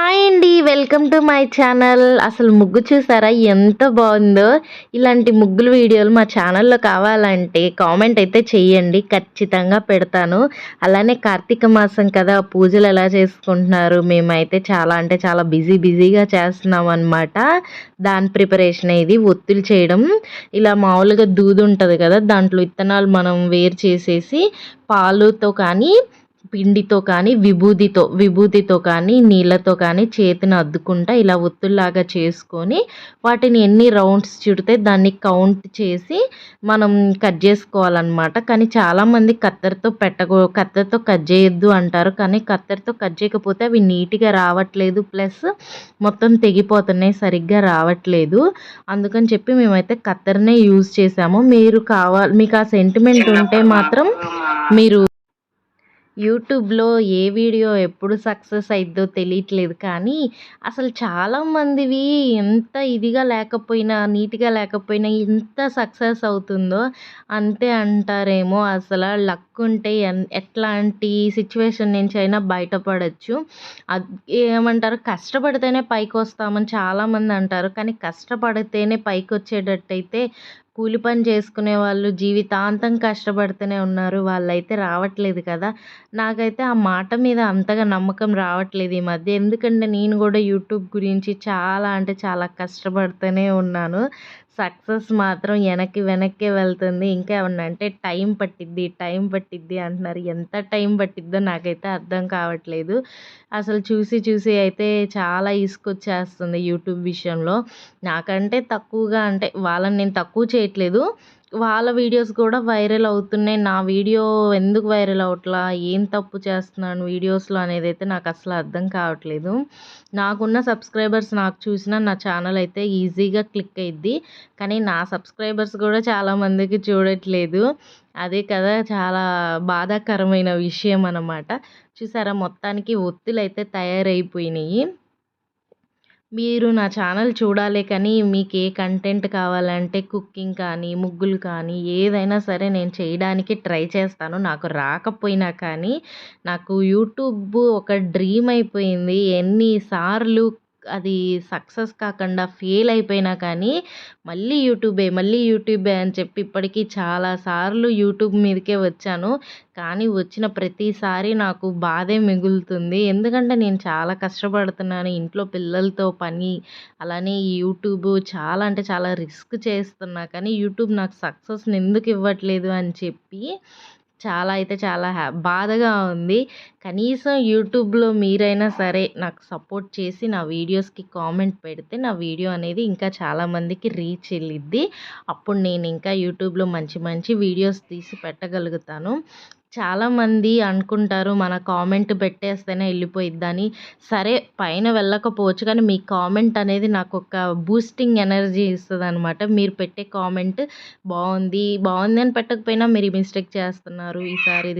Hi అండి welcome to my channel అసలు ముగ్గు చూసారా? ఎంత బాగుందో. ఇలాంటి ముగ్గుల వీడియోలు మా ఛానల్లో కావాలంటే కామెంట్ అయితే చెయ్యండి. ఖచ్చితంగా పెడతాను. అలానే కార్తీక మాసం కదా పూజలు ఎలా చేసుకుంటున్నారు? మేమైతే చాలా అంటే చాలా బిజీ బిజీగా చేస్తున్నాం అనమాట దాని ప్రిపరేషన్ ఇది ఒత్తులు చేయడం. ఇలా మామూలుగా దూదు ఉంటుంది కదా దాంట్లో విత్తనాలు మనం వేరు చేసేసి పాలుతో కానీ పిండితో కానీ విభూదితో విభూతితో కానీ నీళ్ళతో కానీ చేతిని అద్దుకుంటా ఇలా ఒత్తుల్లాగా చేసుకొని వాటిని ఎన్ని రౌండ్స్ చుడితే దాన్ని కౌంట్ చేసి మనం కట్ చేసుకోవాలన్నమాట. కానీ చాలామంది కత్తెరతో పెట్టకూ కత్తెరతో కట్ చేయొద్దు అంటారు. కానీ కత్తెరతో కట్ చేయకపోతే అవి నీట్గా రావట్లేదు. ప్లస్ మొత్తం తెగిపోతున్నాయి సరిగ్గా రావట్లేదు. అందుకని చెప్పి మేమైతే కత్తెరనే యూజ్ చేసాము మీరు కావాలి మీకు ఆ సెంటిమెంట్ ఉంటే మాత్రం మీరు యూట్యూబ్లో ఏ వీడియో ఎప్పుడు సక్సెస్ అయిద్దో తెలియట్లేదు. కానీ అసలు చాలామందివి ఎంత ఇదిగా లేకపోయినా నీట్గా లేకపోయినా ఎంత సక్సెస్ అవుతుందో అంతే అంటారేమో. అసలు లక్ ఉంటే ఎట్లాంటి సిచ్యువేషన్ నుంచి అయినా బయటపడచ్చు. అది ఏమంటారు? కష్టపడితేనే పైకి వస్తామని చాలామంది అంటారు. కానీ కష్టపడితేనే పైకి వచ్చేటట్టయితే కూలి పని చేసుకునే వాళ్ళు జీవితాంతం కష్టపడుతూనే ఉన్నారు. వాళ్ళైతే రావట్లేదు కదా. నాకైతే ఆ మాట మీద అంతగా నమ్మకం రావట్లేదు ఈ మధ్య. ఎందుకంటే నేను కూడా యూట్యూబ్ గురించి చాలా అంటే చాలా కష్టపడుతూనే ఉన్నాను. సక్సెస్ మాత్రం వెనక్కి వెనక్కే వెళ్తుంది. ఇంకా ఏమన్నా అంటే టైం పట్టిద్ది టైం పట్టిద్ది అంటున్నారు. ఎంత టైం పట్టిద్దో నాకైతే అర్థం కావట్లేదు. అసలు చూసి చూసి అయితే చాలా ఇసుకొచ్చేస్తుంది యూట్యూబ్ విషయంలో. నాకంటే తక్కువగా అంటే వాళ్ళని నేను తక్కువ చేయట్లేదు. వాళ్ళ వీడియోస్ కూడా వైరల్ అవుతున్నాయి. నా వీడియో ఎందుకు వైరల్ అవట్లా? ఏం తప్పు చేస్తున్నాను వీడియోస్లో అనేది అయితే నాకు అసలు అర్థం కావట్లేదు. నాకున్న సబ్స్క్రైబర్స్ నాకు చూసినా నా ఛానల్ అయితే ఈజీగా క్లిక్ అయ్యిద్ది కానీ నా సబ్స్క్రైబర్స్ కూడా చాలామందికి చూడట్లేదు. అదే కదా చాలా బాధాకరమైన విషయం అన్నమాట. చూసారా? మొత్తానికి ఒత్తులు అయితే తయారైపోయినాయి. మీరు నా ఛానల్ చూడాలి కానీ మీకు ఏ కంటెంట్ కావాలంటే కుకింగ్ కానీ ముగ్గులు కానీ ఏదైనా సరే నేను చేయడానికి ట్రై చేస్తాను. నాకు రాకపోయినా కానీ నాకు యూట్యూబ్ ఒక డ్రీమ్ అయిపోయింది. ఎన్నిసార్లు అది సక్సెస్ కాకుండా ఫెయిల్ అయిపోయినా కానీ మళ్ళీ యూట్యూబే మళ్ళీ యూట్యూబే అని చెప్పి ఇప్పటికీ చాలా సార్లు యూట్యూబ్ మీదకే వచ్చాను. కానీ వచ్చిన ప్రతిసారి నాకు బాధే మిగులుతుంది. ఎందుకంటే నేను చాలా కష్టపడుతున్నాను. ఇంట్లో పిల్లలతో పని అలానే ఈ యూట్యూబ్ చాలా అంటే చాలా రిస్క్ చేస్తున్నా. కానీ యూట్యూబ్ నాకు సక్సెస్ని ఎందుకు ఇవ్వట్లేదు అని చెప్పి చాలా అయితే చాలా హ్యా బాధగా ఉంది. కనీసం యూట్యూబ్లో మీరైనా సరే నాకు సపోర్ట్ చేసి నా వీడియోస్కి కామెంట్ పెడితే నా వీడియో అనేది ఇంకా చాలామందికి రీచ్ వెళ్ళిద్ది. అప్పుడు నేను ఇంకా యూట్యూబ్లో మంచి మంచి వీడియోస్ తీసి పెట్టగలుగుతాను. చాలామంది అనుకుంటారు మన కామెంట్ పెట్టేస్తేనే వెళ్ళిపోయిద్దని సరే పైన వెళ్ళకపోవచ్చు కానీ మీ కామెంట్ అనేది నాకు ఒక బూస్టింగ్ ఎనర్జీ ఇస్తుంది అనమాట మీరు పెట్టే కామెంట్ బాగుంది బాగుంది అని పెట్టకపోయినా మీరు మిస్టేక్ చేస్తున్నారు ఈసారి